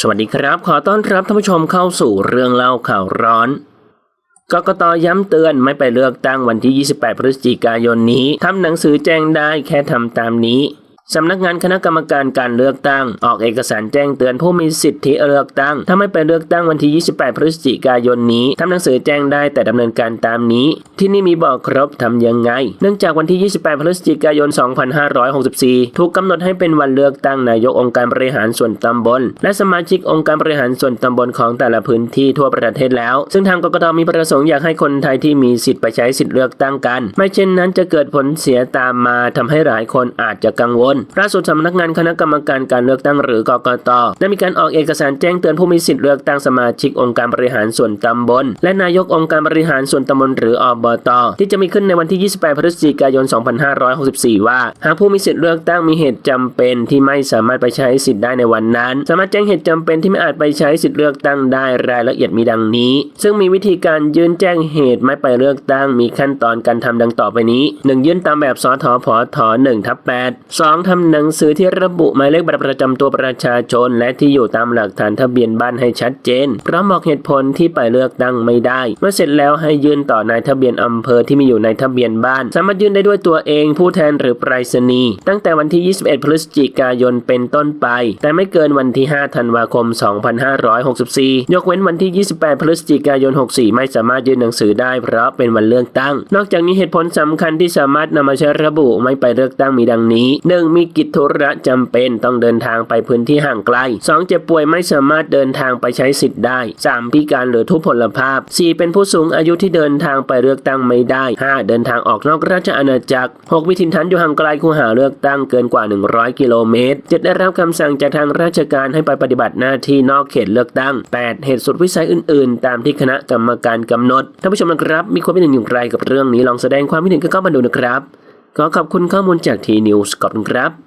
สวัสดีครับ ขอต้อนรับท่านผู้ชมเข้าสู่เรื่องเล่าข่าวร้อน กกตย้ำเตือนไม่ไปเลือกตั้งวันที่ 28 พฤศจิกายนนี้ ทำหนังสือแจ้งได้แค่ทำตามนี้ สำนักงานคณะกรรมการการเลือกตั้ง ออกเอกสารแจ้งเตือนผู้มีสิทธิเลือกตั้ง ถ้าไม่ไปเลือกตั้งวันที่ 28 พฤศจิกายนนี้ทำหนังสือแจ้งได้แต่ดำเนินการตามนี้ ที่นี่มีบอกครบทำยังไง เนื่องจากวันที่ 28 พฤศจิกายน 2564 ถูกกำหนดให้เป็นวันเลือกตั้งนายกองค์การบริหารส่วนตำบล และสมาชิกองค์การบริหารส่วนตำบลของแต่ละพื้นที่ทั่วประเทศแล้ว ซึ่งทางกกตมีประสงค์อยากให้คนไทยที่มีสิทธิ์ไปใช้สิทธิ์เลือกตั้งกัน ไม่เช่นนั้นจะเกิดผลเสียตามมาทำให้หลายคนอาจจะกังวลล่าสุดสำนักงานคณะกรรมการการเลือกตั้งหรือกกตได้มีการออกเอกสารแจ้งเตือนผู้มีสิทธิ์เลือกตั้งสมาชิกองค์การบริหารส่วนตำบล และนายกองค์การบริหารส่วนตำบลหรืออบต ที่จะมีขึ้นในวันที่ 28 พฤศจิกายน 2564 ว่า หากผู้มีสิทธิ์เลือกตั้งมีเหตุจำเป็นที่ไม่สามารถไปใช้สิทธิ์ได้ในวันนั้น สามารถแจ้งเหตุจำเป็นที่ไม่อาจไปใช้สิทธิ์เลือกตั้งได้รายละเอียดมีดังนี้ ซึ่งมีวิธีการยื่นแจ้งเหตุไม่ไปเลือกตั้งมีขั้นตอนการทำดังต่อไปนี้ 1. ยื่นตามแบบสทพท1ทับ8 2. ทำหนังสือที่ระบุหมายเลขบัตรประจำตัวประชาชน และที่อยู่ตามหลักฐานทะเบียนบ้านให้ชัดเจนพร้อมบอกเหตุผลที่ไปเลือกตั้งไม่ได้ เมื่อเสร็จแล้วให้ยื่นต่อนายทะเบียนอำเภอที่มีอยู่ในทะเบียนบ้าน สามารถยื่นได้ด้วยตัวเองผู้แทนหรือไปรษณีย์ตั้งแต่วันที่ 21 พฤศจิกายนเป็นต้นไป แต่ไม่เกินวันที่ 5 ธันวาคม 2564 ยกเว้นวันที่ 28 พฤศจิกายน 64 ไม่สามารถยื่นหนังสือได้เพราะเป็นวันเลือกตั้ง นอกจากนี้เหตุผลสำคัญที่สามารถนำมาใช้ระบุไม่ไปเลือกตั้งมีดังนี้ 1. มีกิจธุระจำเป็นต้องเดินทางไปพื้นที่ห่างไกล 2. เจ็บป่วยไม่สามารถเดินทางไปใช้สิทธิ์ได้ 3. พิการหรือทุพพลภาพ 4. เป็นผู้สูงอายุที่เดินทางไปเลือกตั้งไม่ได้ 5. เดินทางออกนอกราชอาณาจักร 6. วิถินฐานอยู่ห่างไกลคูหาเลือกตั้งเกินกว่า 100 กิโลเมตร 7. ได้รับคำสั่งจากทางราชการให้ไปปฏิบัติหน้าที่นอกเขตเลือกตั้ง 8. เหตุสุดวิสัยอื่น ๆ ตามที่คณะกรรมการกำหนดท่านผู้ชมนะครับ มีความคิดเห็นอย่างไรกับเรื่องนี้ลองแสดงความคิดเห็นกันเข้ามาดูนะครับ ขอขอบคุณข้อมูลจากทีนิวส์ขอบคุณครับ